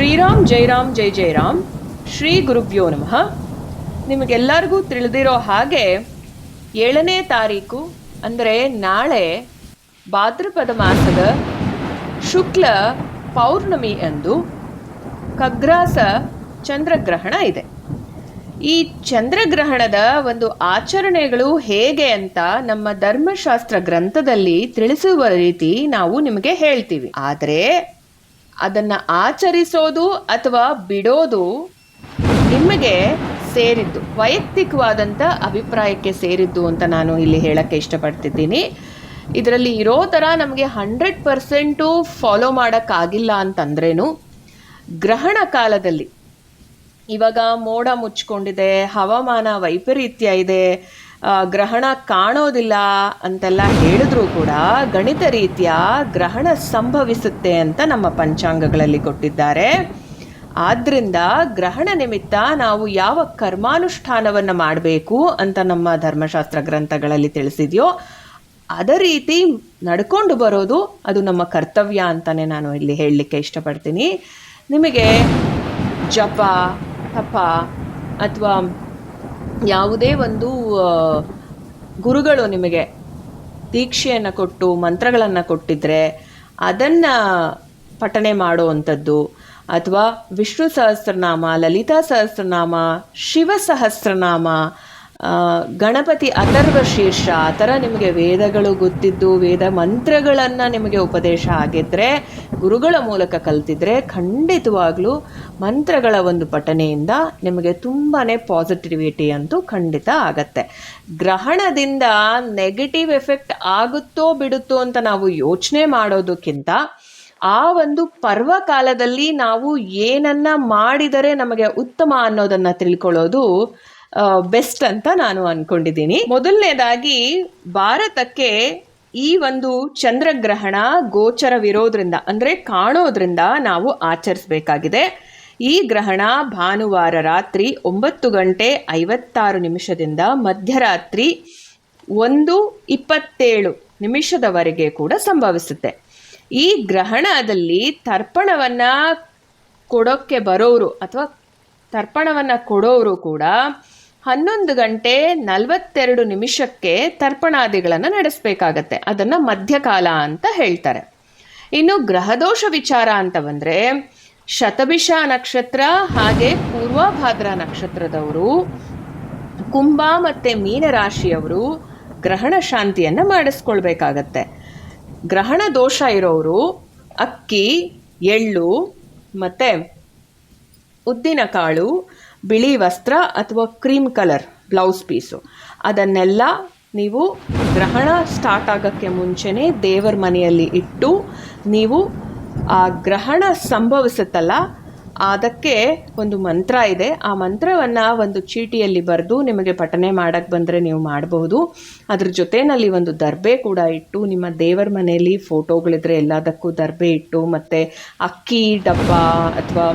ಶ್ರೀರಾಮ್, ಜೈರಾಮ್, ಜೈ ಜೈರಾಮ್. ಶ್ರೀ ಗುರುಭ್ಯೋ ನಮಃ. ನಿಮಗೆಲ್ಲರಿಗೂ ತಿಳಿದಿರೋ ಹಾಗೆ ಏಳನೇ ತಾರೀಕು, ಅಂದರೆ ನಾಳೆ ಭಾದ್ರಪದ ಮಾಸದ ಶುಕ್ಲ ಪೌರ್ಣಮಿ ಎಂದು ಖಗ್ರಾಸ ಚಂದ್ರಗ್ರಹಣ ಇದೆ. ಈ ಚಂದ್ರಗ್ರಹಣದ ಒಂದು ಆಚರಣೆಗಳು ಹೇಗೆ ಅಂತ ನಮ್ಮ ಧರ್ಮಶಾಸ್ತ್ರ ಗ್ರಂಥದಲ್ಲಿ ತಿಳಿಸುವ ರೀತಿ ನಾವು ನಿಮಗೆ ಹೇಳ್ತೀವಿ. ಆದರೆ ಅದನ್ನು ಆಚರಿಸೋದು ಅಥವಾ ಬಿಡೋದು ನಿಮಗೆ ಸೇರಿದ್ದು ವೈಯಕ್ತಿಕವಾದಂಥ ಅಭಿಪ್ರಾಯಕ್ಕೆ ಸೇರಿದ್ದು ಅಂತ ನಾನು ಇಲ್ಲಿ ಹೇಳೋಕ್ಕೆ ಇಷ್ಟಪಡ್ತಿದ್ದೀನಿ. ಇದರಲ್ಲಿ ಇರೋ ಥರ ನಮಗೆ ಹಂಡ್ರೆಡ್ ಪರ್ಸೆಂಟು ಫಾಲೋ ಮಾಡೋಕ್ಕಾಗಿಲ್ಲ ಅಂತಂದ್ರೇನು, ಗ್ರಹಣ ಕಾಲದಲ್ಲಿ ಇವಾಗ ಮೋಡ ಮುಚ್ಕೊಂಡಿದೆ, ಹವಾಮಾನ ವೈಪರೀತ್ಯ ಇದೆ ಗ್ರಹಣ ಕಾಣೋದಿಲ್ಲ ಅಂತೆಲ್ಲ ಹೇಳಿದ್ರೂ ಕೂಡ ಗಣಿತ ರೀತಿಯ ಗ್ರಹಣ ಸಂಭವಿಸುತ್ತೆ ಅಂತ ನಮ್ಮ ಪಂಚಾಂಗಗಳಲ್ಲಿ ಕೊಟ್ಟಿದ್ದಾರೆ. ಆದ್ದರಿಂದ ಗ್ರಹಣ ನಿಮಿತ್ತ ನಾವು ಯಾವ ಕರ್ಮಾನುಷ್ಠಾನವನ್ನು ಮಾಡಬೇಕು ಅಂತ ನಮ್ಮ ಧರ್ಮಶಾಸ್ತ್ರ ಗ್ರಂಥಗಳಲ್ಲಿ ತಿಳಿಸಿದೆಯೋ, ಅದೇ ರೀತಿ ನಡ್ಕೊಂಡು ಬರೋದು ಅದು ನಮ್ಮ ಕರ್ತವ್ಯ ಅಂತಲೇ ನಾನು ಇಲ್ಲಿ ಹೇಳಲಿಕ್ಕೆ ಇಷ್ಟಪಡ್ತೀನಿ. ನಿಮಗೆ ಜಪ, ತಪ ಅಥವಾ ಯಾವುದೇ ಒಂದು ಗುರುಗಳು ನಿಮಗೆ ದೀಕ್ಷೆಯನ್ನು ಕೊಟ್ಟು, ಮಂತ್ರಗಳನ್ನು ಕೊಟ್ಟಿದ್ರೆ ಅದನ್ನು ಪಠನೆ ಮಾಡುವಂಥದ್ದು. ಅಥವಾ ವಿಷ್ಣು ಸಹಸ್ರನಾಮ, ಲಲಿತಾ ಸಹಸ್ರನಾಮ, ಶಿವ ಸಹಸ್ರನಾಮ ಗಣಪತಿ ಅಥರ್ವ ಶೀರ್ಷ, ಆ ಥರ ನಿಮಗೆ ವೇದಗಳು ಗೊತ್ತಿದ್ದು, ವೇದ ಮಂತ್ರಗಳನ್ನು ನಿಮಗೆ ಉಪದೇಶ ಆಗಿದ್ದರೆ ಗುರುಗಳ ಮೂಲಕ ಕಲ್ತಿದ್ರೆ ಖಂಡಿತವಾಗ್ಲೂ ಮಂತ್ರಗಳ ಒಂದು ಪಠನೆಯಿಂದ ನಿಮಗೆ ತುಂಬಾ ಪಾಸಿಟಿವಿಟಿ ಅಂತೂ ಖಂಡಿತ ಆಗತ್ತೆ. ಗ್ರಹಣದಿಂದ ನೆಗೆಟಿವ್ ಎಫೆಕ್ಟ್ ಆಗುತ್ತೋ ಬಿಡುತ್ತೋ ಅಂತ ನಾವು ಯೋಚನೆ ಮಾಡೋದಕ್ಕಿಂತ ಆ ಒಂದು ಪರ್ವ ಕಾಲದಲ್ಲಿ ನಾವು ಏನನ್ನ ಮಾಡಿದರೆ ನಮಗೆ ಉತ್ತಮ ಅನ್ನೋದನ್ನು ತಿಳ್ಕೊಳ್ಳೋದು ಬೆಸ್ಟ್ ಅಂತ ನಾನು ಅನ್ಕೊಂಡಿದ್ದೀನಿ. ಮೊದಲನೇದಾಗಿ ಭಾರತಕ್ಕೆ ಈ ಒಂದು ಚಂದ್ರಗ್ರಹಣ ಗೋಚರವಿರೋದ್ರಿಂದ ಅಂದರೆ ಕಾಣೋದ್ರಿಂದ ನಾವು ಆಚರಿಸಬೇಕಾಗಿದೆ. ಈ ಗ್ರಹಣ ಭಾನುವಾರ ರಾತ್ರಿ ಒಂಬತ್ತು ಗಂಟೆ ಐವತ್ತಾರು ನಿಮಿಷದಿಂದ ಮಧ್ಯರಾತ್ರಿ ಒಂದು ಇಪ್ಪತ್ತೇಳು ನಿಮಿಷದವರೆಗೆ ಕೂಡ ಸಂಭವಿಸುತ್ತೆ. ಈ ಗ್ರಹಣದಲ್ಲಿ ತರ್ಪಣವನ್ನ ಕೊಡೋಕ್ಕೆ ಬರೋರು ಅಥವಾ ತರ್ಪಣವನ್ನು ಕೊಡೋರು ಕೂಡ ಹನ್ನೊಂದು ಗಂಟೆ ನಲವತ್ತೆರಡು ನಿಮಿಷಕ್ಕೆ ತರ್ಪಣಾದಿಗಳನ್ನು ನಡೆಸಬೇಕಾಗತ್ತೆ. ಅದನ್ನು ಮಧ್ಯಕಾಲ ಅಂತ ಹೇಳ್ತಾರೆ. ಇನ್ನು ಗ್ರಹದೋಷ ವಿಚಾರ ಅಂತ ಬಂದರೆ, ಶತಭಿಷ ನಕ್ಷತ್ರ ಹಾಗೆ ಪೂರ್ವಭಾದ್ರ ನಕ್ಷತ್ರದವರು, ಕುಂಭ ಮತ್ತು ಮೀನರಾಶಿಯವರು ಗ್ರಹಣ ಶಾಂತಿಯನ್ನು ಮಾಡಿಸ್ಕೊಳ್ಬೇಕಾಗತ್ತೆ. ಗ್ರಹಣ ದೋಷ ಇರೋರು ಅಕ್ಕಿ, ಎಳ್ಳು ಮತ್ತು ಉದ್ದಿನಕಾಳು ಬಿಳಿ ವಸ್ತ್ರ ಅಥವಾ ಕ್ರೀಮ್ ಕಲರ್ ಬ್ಲೌಸ್ ಪೀಸು. ಅದನ್ನೆಲ್ಲ ನೀವು ಗ್ರಹಣ ಸ್ಟಾರ್ಟ್ ಆಗೋಕ್ಕೆ ಮುಂಚೆನೇ ದೇವರ ಮನೆಯಲ್ಲಿ ಇಟ್ಟು ನೀವು ಆ ಗ್ರಹಣ ಸಂಭವಿಸುತ್ತಲ್ಲ ಅದಕ್ಕೆ ಒಂದು ಮಂತ್ರ ಇದೆ. ಆ ಮಂತ್ರವನ್ನು ಒಂದು ಚೀಟಿಯಲ್ಲಿ ಬರೆದು ನಿಮಗೆ ಪಠನೆ ಮಾಡಕ್ಕೆ ಬಂದರೆ ನೀವು ಮಾಡಬಹುದು. ಅದ್ರ ಜೊತೆಯಲ್ಲಿ ಒಂದು ದರ್ಬೆ ಕೂಡ ಇಟ್ಟು, ನಿಮ್ಮ ದೇವರ ಮನೆಯಲ್ಲಿ ಫೋಟೋಗಳಿದ್ರೆ ಎಲ್ಲದಕ್ಕೂ ದರ್ಬೆ ಇಟ್ಟು, ಮತ್ತು ಅಕ್ಕಿ, ಡಬ್ಬ ಅಥವಾ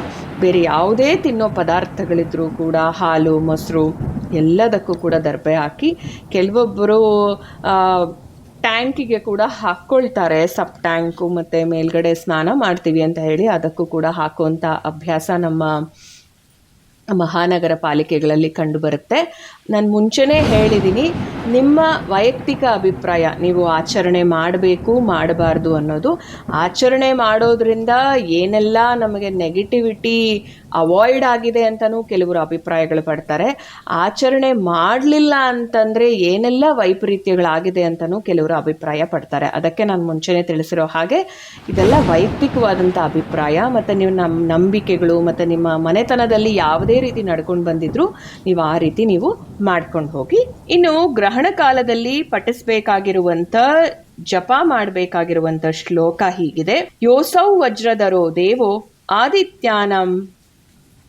ಬೇರೆ ಯಾವುದೇ ತಿನ್ನೋ ಪದಾರ್ಥಗಳಿದ್ರೂ ಕೂಡ ಹಾಲು, ಮೊಸರು ಎಲ್ಲದಕ್ಕೂ ಕೂಡ ದರ್ಬೆ ಹಾಕಿ ಕೆಲವೊಬ್ಬರು ಟ್ಯಾಂಕಿಗೆ ಕೂಡ ಹಾಕ್ಕೊಳ್ತಾರೆ ಸಬ್ ಟ್ಯಾಂಕು ಮತ್ತು ಮೇಲ್ಗಡೆ ಸ್ನಾನ ಮಾಡ್ತೀವಿ ಅಂತ ಹೇಳಿ ಅದಕ್ಕೂ ಕೂಡ ಹಾಕುವಂಥ ಅಭ್ಯಾಸ ನಮ್ಮ ಮಹಾನಗರ ಪಾಲಿಕೆಗಳಲ್ಲಿ ಕಂಡುಬರುತ್ತೆ ನಾನು ಮುಂಚೆನೇ ಹೇಳಿದ್ದೀನಿ ನಿಮ್ಮ ವೈಯಕ್ತಿಕ ಅಭಿಪ್ರಾಯ, ನೀವು ಆಚರಣೆ ಮಾಡಬೇಕು, ಮಾಡಬಾರ್ದು ಅನ್ನೋದು. ಆಚರಣೆ ಮಾಡೋದ್ರಿಂದ ಏನೆಲ್ಲ ನಮಗೆ ನೆಗೆಟಿವಿಟಿ ಅವಾಯ್ಡ್ ಆಗಿದೆ ಅಂತಲೂ ಕೆಲವರು ಅಭಿಪ್ರಾಯಗಳು ಪಡ್ತಾರೆ. ಆಚರಣೆ ಮಾಡಲಿಲ್ಲ ಅಂತಂದರೆ ಏನೆಲ್ಲ ವೈಪರೀತ್ಯಗಳಾಗಿದೆ ಅಂತಲೂ ಕೆಲವರು ಅಭಿಪ್ರಾಯ ಪಡ್ತಾರೆ. ಅದಕ್ಕೆ ನಾನು ಮುಂಚೆನೇ ತಿಳಿಸಿರೋ ಹಾಗೆ, ಇದೆಲ್ಲ ವೈಯಕ್ತಿಕವಾದಂಥ ಅಭಿಪ್ರಾಯ, ಮತ್ತು ನೀವು ನಮ್ಮ ನಂಬಿಕೆಗಳು, ಮತ್ತು ನಿಮ್ಮ ಮನೆತನದಲ್ಲಿ ಯಾವುದೇ ರೀತಿ ನಡ್ಕೊಂಡು ಬಂದಿದ್ರು, ನೀವು ಆ ರೀತಿ ನೀವು ಮಾಡ್ಕೊಂಡು ಹೋಗಿ. ಇನ್ನು ಗ್ರಹಣ ಕಾಲದಲ್ಲಿ ಪಠಿಸಬೇಕಾಗಿರುವಂಥ ಜಪ ಮಾಡಬೇಕಾಗಿರುವಂಥ ಶ್ಲೋಕ ಹೀಗಿದೆ. ಯೋಸೌ ವಜ್ರಧರೋ ದೇವೋ ಆದಿತ್ಯಾನಂ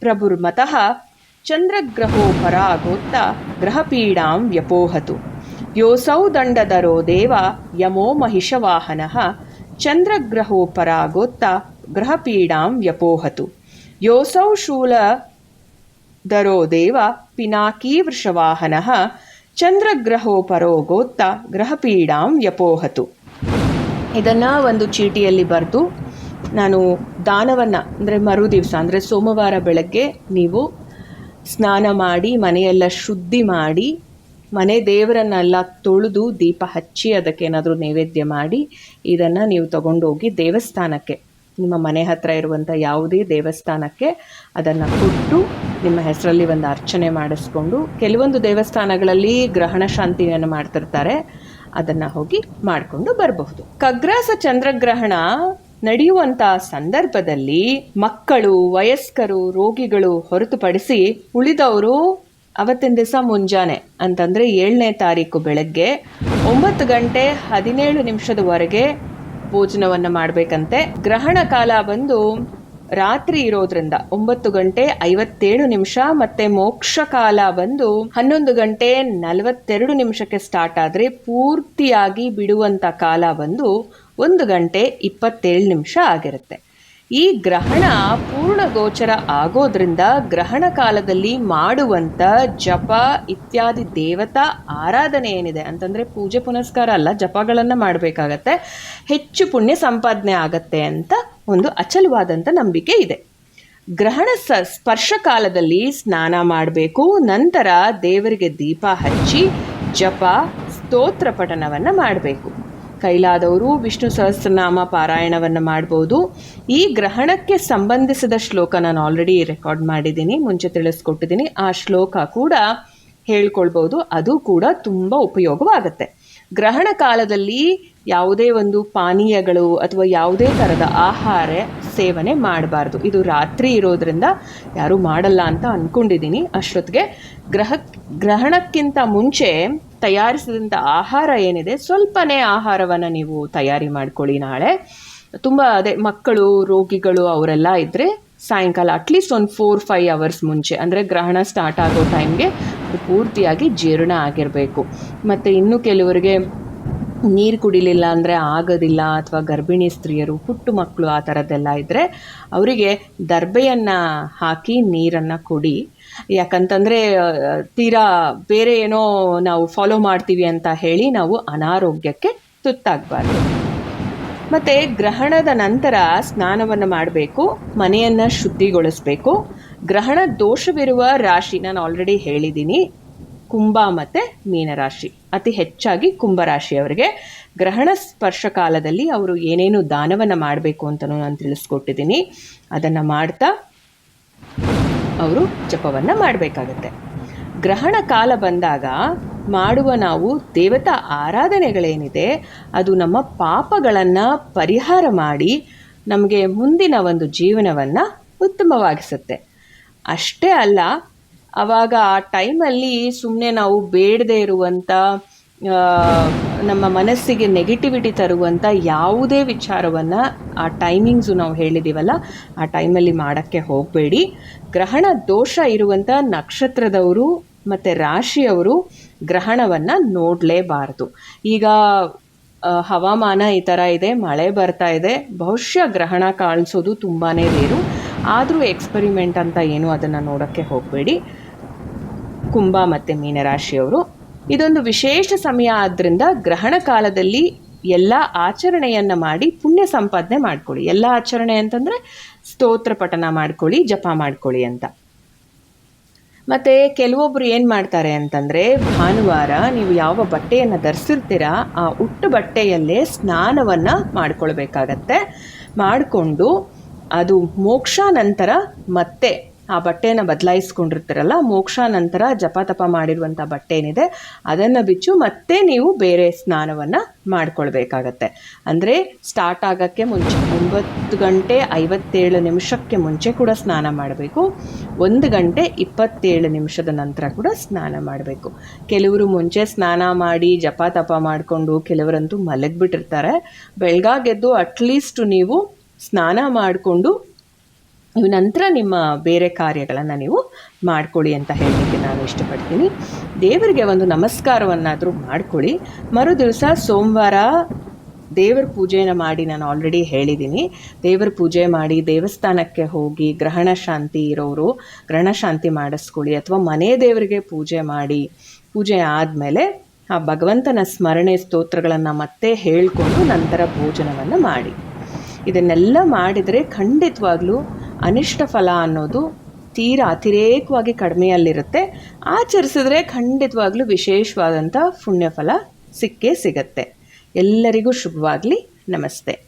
ಪ್ರಭುರ್ಮತಃ ಚಂದ್ರಗ್ರಹೋ ಪರಾಗೋತ್ತ ಗ್ರಹಪೀಡಾಂ ವ್ಯಪೋಹತು. ಯೋಸೌ ದಂಡಧರೋ ದೇವ ಯಮೋ ಮಹಿಷವಾಹನಃ ಚಂದ್ರಗ್ರಹೋ ಪರಾಗೋತ್ತ ಗ್ರಹಪೀಡಾಂ ವ್ಯಪೋಹತು. ಯೋಸೌ ಶೂಲ ದರೋ ದೇವ ಪಿನಾಕಿ ವೃಷವಾಹನ ಚಂದ್ರಗ್ರಹೋ ಪರೋಗೋತ್ತ ಗ್ರಹಪೀಡಾಂ ವ್ಯಪೋಹತು ಇದನ್ನು ಒಂದು ಚೀಟಿಯಲ್ಲಿ ಬರೆದು ನಾನು ದಾನವನ್ನು, ಅಂದರೆ ಮರು ದಿವಸ, ಅಂದರೆ ಸೋಮವಾರ ಬೆಳಗ್ಗೆ ನೀವು ಸ್ನಾನ ಮಾಡಿ, ಮನೆಯೆಲ್ಲ ಶುದ್ಧಿ ಮಾಡಿ, ಮನೆ ದೇವರನ್ನೆಲ್ಲ ತೊಳೆದು ದೀಪ ಹಚ್ಚಿ ಅದಕ್ಕೆ ಏನಾದರೂ ನೈವೇದ್ಯ ಮಾಡಿ, ಇದನ್ನು ನೀವು ತಗೊಂಡೋಗಿ ದೇವಸ್ಥಾನಕ್ಕೆ ನಿಮ್ಮ ಮನೆ ಹತ್ರ ಇರುವಂಥ ಯಾವುದೇ ದೇವಸ್ಥಾನಕ್ಕೆ ಅದನ್ನು ಕೊಟ್ಟು ನಿಮ್ಮ ಹೆಸರಲ್ಲಿ ಒಂದು ಅರ್ಚನೆ ಮಾಡಿಸ್ಕೊಂಡು ಕೆಲವೊಂದು ದೇವಸ್ಥಾನಗಳಲ್ಲಿ ಗ್ರಹಣ ಶಾಂತಿಯನ್ನು ಮಾಡ್ತಿರ್ತಾರೆ. ಅದನ್ನು ಹೋಗಿ ಮಾಡಿಕೊಂಡು ಬರಬಹುದು. ಕಗ್ರಾಸ ಚಂದ್ರಗ್ರಹಣ ನಡೆಯುವಂಥ ಸಂದರ್ಭದಲ್ಲಿ ಮಕ್ಕಳು, ವಯಸ್ಕರು, ರೋಗಿಗಳು ಹೊರತುಪಡಿಸಿ ಉಳಿದವರು ಅವತ್ತಿನ ದಿವಸ ಮುಂಜಾನೆ ಅಂತಂದರೆ ಏಳನೇ ತಾರೀಕು ಬೆಳಗ್ಗೆ ಒಂಬತ್ತು ಗಂಟೆ ಹದಿನೇಳು ನಿಮಿಷದವರೆಗೆ ಭೋಜನವನ್ನು ಮಾಡಬೇಕಂತೆ. ಗ್ರಹಣ ಕಾಲ ಬಂದು ರಾತ್ರಿ ಇರೋದ್ರಿಂದ ಒಂಬತ್ತು ಗಂಟೆ ಐವತ್ತೇಳು ನಿಮಿಷ ಮತ್ತೆ ಮೋಕ್ಷ ಕಾಲ ಬಂದು ಹನ್ನೊಂದು ಗಂಟೆ ನಲವತ್ತೆರಡು ನಿಮಿಷಕ್ಕೆ ಸ್ಟಾರ್ಟ್ ಆದರೆ ಪೂರ್ತಿಯಾಗಿ ಬಿಡುವಂಥ ಕಾಲ ಬಂದು ಒಂದು ಗಂಟೆ ಇಪ್ಪತ್ತೇಳು ನಿಮಿಷ ಆಗಿರುತ್ತೆ. ಈ ಗ್ರಹಣ ಪೂರ್ಣ ಗೋಚರ ಆಗೋದ್ರಿಂದ ಗ್ರಹಣ ಕಾಲದಲ್ಲಿ ಮಾಡುವಂಥ ಜಪ ಇತ್ಯಾದಿ ದೇವತಾ ಆರಾಧನೆ ಏನಿದೆ ಅಂತಂದರೆ ಪೂಜೆ ಪುನಸ್ಕಾರ ಅಲ್ಲ, ಜಪಗಳನ್ನು ಮಾಡಬೇಕಾಗತ್ತೆ. ಹೆಚ್ಚು ಪುಣ್ಯ ಸಂಪಾದನೆ ಆಗತ್ತೆ ಅಂತ ಒಂದು ಅಚಲವಾದಂಥ ನಂಬಿಕೆ ಇದೆ. ಗ್ರಹಣ ಸ, ಸ್ಪರ್ಶ ಕಾಲದಲ್ಲಿ ಸ್ನಾನ ಮಾಡಬೇಕು, ನಂತರ ದೇವರಿಗೆ ದೀಪ ಹಚ್ಚಿ ಜಪ, ಸ್ತೋತ್ರ ಪಠನವನ್ನು ಮಾಡಬೇಕು. ಕೈಲಾದವರು ವಿಷ್ಣು ಸಹಸ್ರನಾಮ ಪಾರಾಯಣವನ್ನು ಮಾಡ್ಬೋದು. ಈ ಗ್ರಹಣಕ್ಕೆ ಸಂಬಂಧಿಸಿದ ಶ್ಲೋಕ ನಾನು ಆಲ್ರೆಡಿ ರೆಕಾರ್ಡ್ ಮಾಡಿದ್ದೀನಿ, ಮುಂಚೆ ತಿಳಿಸ್ಕೊಟ್ಟಿದ್ದೀನಿ. ಆ ಶ್ಲೋಕ ಕೂಡ ಹೇಳ್ಕೊಳ್ಬೋದು. ಅದು ಕೂಡ ತುಂಬ ಉಪಯೋಗವಾಗುತ್ತೆ. ಗ್ರಹಣ ಕಾಲದಲ್ಲಿ ಯಾವುದೇ ಒಂದು ಪಾನೀಯಗಳು ಅಥವಾ ಯಾವುದೇ ಥರದ ಆಹಾರ ಸೇವನೆ ಮಾಡಬಾರ್ದು. ಇದು ರಾತ್ರಿ ಇರೋದ್ರಿಂದ ಯಾರೂ ಮಾಡಲ್ಲ ಅಂತ ಅಂದ್ಕೊಂಡಿದ್ದೀನಿ ಅಷ್ಟೊತ್ತಿಗೆ ಗ್ರಹ, ಗ್ರಹಣಕ್ಕಿಂತ ಮುಂಚೆ ತಯಾರಿಸಿದಂಥ ಆಹಾರ ಏನಿದೆ, ಸ್ವಲ್ಪನೇ ಆಹಾರವನ್ನು ನೀವು ತಯಾರಿ ಮಾಡ್ಕೊಳ್ಳಿ ನಾಳೆ. ತುಂಬ ಅದೇ ಮಕ್ಕಳು, ರೋಗಿಗಳು ಅವರೆಲ್ಲ ಇದ್ದರೆ ಸಾಯಂಕಾಲ ಅಟ್ಲೀಸ್ಟ್ ಒಂದು ಫೋರ್ ಫೈವ್ ಅವರ್ಸ್ ಮುಂಚೆ, ಅಂದರೆ ಗ್ರಹಣ ಸ್ಟಾರ್ಟ್ ಆಗೋ ಟೈಮ್ಗೆ ಪೂರ್ತಿಯಾಗಿ ಜೀರ್ಣ ಆಗಿರಬೇಕು. ಮತ್ತು ಇನ್ನು ಕೆಲವರಿಗೆ ನೀರು ಕುಡಿಲಿಲ್ಲ ಅಂದರೆ ಆಗೋದಿಲ್ಲ ಅಥವಾ ಗರ್ಭಿಣಿ ಸ್ತ್ರೀಯರು ಪುಟ್ಟು ಮಕ್ಕಳು ಆ ಥರದ್ದೆಲ್ಲ ಇದ್ದರೆ ಅವರಿಗೆ ದರ್ಬೆಯನ್ನು ಹಾಕಿ ನೀರನ್ನು ಕುಡಿ. ಯಾಕಂತಂದರೆ ತೀರಾ ಬೇರೆ ಏನೋ ನಾವು ಫಾಲೋ ಮಾಡ್ತೀವಿ ಅಂತ ಹೇಳಿ ನಾವು ಅನಾರೋಗ್ಯಕ್ಕೆ ತುತ್ತಾಗಬಾರ್ದು. ಮತ್ತು ಗ್ರಹಣದ ನಂತರ ಸ್ನಾನವನ್ನು ಮಾಡಬೇಕು, ಮನೆಯನ್ನು ಶುದ್ಧಿಗೊಳಿಸಬೇಕು. ಗ್ರಹಣ ದೋಷವಿರುವ ರಾಶಿ ನಾನು ಆಲ್ರೆಡಿ ಹೇಳಿದ್ದೀನಿ. ಕುಂಭ ಮತ್ತು ಮೀನರಾಶಿ ಅತಿ ಹೆಚ್ಚಾಗಿ ಕುಂಭರಾಶಿಯವರಿಗೆ ಗ್ರಹಣ ಸ್ಪರ್ಶ ಕಾಲದಲ್ಲಿ ಅವರು ಏನೇನು ದಾನವನ್ನು ಮಾಡಬೇಕು ಅಂತಲೂ ನಾನು ತಿಳಿಸ್ಕೊಟ್ಟಿದ್ದೀನಿ. ಅದನ್ನು ಮಾಡ್ತಾ ಅವರು ಜಪವನ್ನು ಮಾಡಬೇಕಾಗತ್ತೆ. ಗ್ರಹಣ ಕಾಲ ಬಂದಾಗ ಮಾಡುವ ನಾವು ದೇವತಾ ಆರಾಧನೆಗಳೇನಿದೆ, ಅದು ನಮ್ಮ ಪಾಪಗಳನ್ನು ಪರಿಹಾರ ಮಾಡಿ ನಮಗೆ ಮುಂದಿನ ಒಂದು ಜೀವನವನ್ನು ಉತ್ತಮವಾಗಿಸುತ್ತೆ. ಅಷ್ಟೇ ಅಲ್ಲ ಆವಾಗ ಆ ಟೈಮಲ್ಲಿ ಸುಮ್ಮನೆ ನಾವು ಬೇಡದೇ ಇರುವಂಥ ನಮ್ಮ ಮನಸ್ಸಿಗೆ ನೆಗೆಟಿವಿಟಿ ತರುವಂಥ ಯಾವುದೇ ವಿಚಾರವನ್ನು ಆ ಟೈಮಿಂಗ್ಸು ನಾವು ಹೇಳಿದ್ದೀವಲ್ಲ ಆ ಟೈಮಲ್ಲಿ ಮಾಡೋಕ್ಕೆ ಹೋಗಬೇಡಿ. ಗ್ರಹಣ ದೋಷ ಇರುವಂಥ ನಕ್ಷತ್ರದವರು ಮತ್ತು ರಾಶಿಯವರು ಗ್ರಹಣವನ್ನು ನೋಡಲೇಬಾರದು. ಈಗ ಹವಾಮಾನ ಈ ಥರ ಇದೆ, ಮಳೆ ಬರ್ತಾ ಇದೆ, ಬಹುಶಃ ಗ್ರಹಣ ಕಾಣಿಸೋದು ತುಂಬಾ ರೇರು ಆದರೂ ಎಕ್ಸ್ಪರಿಮೆಂಟ್ ಅಂತ ಏನು ಅದನ್ನು ನೋಡೋಕ್ಕೆ ಹೋಗಬೇಡಿ. ಕುಂಭ ಮತ್ತು ಮೀನರಾಶಿಯವರು, ಇದೊಂದು ವಿಶೇಷ ಸಮಯ ಆದ್ದರಿಂದ ಗ್ರಹಣ ಕಾಲದಲ್ಲಿ ಎಲ್ಲ ಆಚರಣೆಯನ್ನು ಮಾಡಿ ಪುಣ್ಯ ಸಂಪಾದನೆ ಮಾಡ್ಕೊಳ್ಳಿ. ಎಲ್ಲ ಆಚರಣೆ ಅಂತಂದರೆ ಸ್ತೋತ್ರ ಪಠನ ಮಾಡ್ಕೊಳ್ಳಿ, ಜಪ ಮಾಡ್ಕೊಳ್ಳಿ ಅಂತ. ಮತ್ತು ಕೆಲವೊಬ್ಬರು ಏನು ಮಾಡ್ತಾರೆ ಅಂತಂದರೆ, ಭಾನುವಾರ ನೀವು ಯಾವ ಬಟ್ಟೆಯನ್ನು ಧರಿಸಿರ್ತೀರ, ಆ ಉಟ್ಟು ಬಟ್ಟೆಯಲ್ಲೇ ಸ್ನಾನವನ್ನು ಮಾಡ್ಕೊಳ್ಬೇಕಾಗತ್ತೆ. ಮಾಡಿಕೊಂಡು ಅದು ಮೋಕ್ಷ ನಂತರ ಮತ್ತೆ ಆ ಬಟ್ಟೆಯನ್ನು ಬದಲಾಯಿಸ್ಕೊಂಡಿರ್ತೀರಲ್ಲ, ಮೋಕ್ಷ ನಂತರ ಜಪ ತಪ ಮಾಡಿರುವಂಥ ಬಟ್ಟೆ ಏನಿದೆ ಅದನ್ನು ಬಿಚ್ಚು ಮತ್ತೆ ನೀವು ಬೇರೆ ಸ್ನಾನವನ್ನು ಮಾಡಿಕೊಳ್ಬೇಕಾಗತ್ತೆ. ಅಂದರೆ ಸ್ಟಾರ್ಟ್ ಆಗೋಕ್ಕೆ ಮುಂಚೆ ಒಂಬತ್ತು ಗಂಟೆ ಐವತ್ತೇಳು ನಿಮಿಷಕ್ಕೆ ಮುಂಚೆ ಕೂಡ ಸ್ನಾನ ಮಾಡಬೇಕು. ಒಂದು ಗಂಟೆ ಇಪ್ಪತ್ತೇಳು ನಿಮಿಷದ ನಂತರ ಕೂಡ ಸ್ನಾನ ಮಾಡಬೇಕು. ಕೆಲವರು ಮುಂಚೆ ಸ್ನಾನ ಮಾಡಿ ಜಪ ತಪ ಮಾಡಿಕೊಂಡು ಕೆಲವರಂತೂ ಮಲಗಿಬಿಟ್ಟಿರ್ತಾರೆ. ಬೆಳಗಾಗೆದ್ದು ಅಟ್ಲೀಸ್ಟ್ ನೀವು ಸ್ನಾನ ಮಾಡಿಕೊಂಡು ನಂತರ ನಿಮ್ಮ ಬೇರೆ ಕಾರ್ಯಗಳನ್ನು ನೀವು ಮಾಡ್ಕೊಳ್ಳಿ ಅಂತ ಹೇಳಲಿಕ್ಕೆ ನಾನು ಇಷ್ಟಪಡ್ತೀನಿ. ದೇವರಿಗೆ ಒಂದು ನಮಸ್ಕಾರವನ್ನಾದರೂ ಮಾಡ್ಕೊಳ್ಳಿ. ಮರು ದಿವಸ ಸೋಮವಾರ ದೇವರ ಪೂಜೆಯನ್ನು ಮಾಡಿ ನಾನು ಆಲ್ರೆಡಿ ಹೇಳಿದ್ದೀನಿ. ದೇವರ ಪೂಜೆ ಮಾಡಿ ದೇವಸ್ಥಾನಕ್ಕೆ ಹೋಗಿ ಗ್ರಹಣ ಶಾಂತಿ ಇರೋರು, ಗ್ರಹಣ ಶಾಂತಿ ಮಾಡಿಸ್ಕೊಳ್ಳಿ ಅಥವಾ ಮನೆ ದೇವರಿಗೆ ಪೂಜೆ ಮಾಡಿ, ಪೂಜೆ ಆದಮೇಲೆ ಆ ಭಗವಂತನ ಸ್ಮರಣೆ ಸ್ತೋತ್ರಗಳನ್ನು ಮತ್ತೆ ಹೇಳಿಕೊಂಡು ನಂತರ ಭೋಜನವನ್ನು ಮಾಡಿ. ಇದನ್ನೆಲ್ಲ ಮಾಡಿದರೆ ಖಂಡಿತವಾಗ್ಲೂ ಅನಿಷ್ಟ ಫಲ ಅನ್ನೋದು ತೀರಾ ಅತಿರೇಕವಾಗಿ ಕಡಿಮೆಯಲ್ಲಿರುತ್ತೆ. ಆಚರಿಸಿದ್ರೆ ಖಂಡಿತವಾಗ್ಲೂ ವಿಶೇಷವಾದಂಥ ಪುಣ್ಯಫಲ ಸಿಕ್ಕೇ ಸಿಗತ್ತೆ. ಎಲ್ಲರಿಗೂ ಶುಭವಾಗಲಿ. ನಮಸ್ತೆ.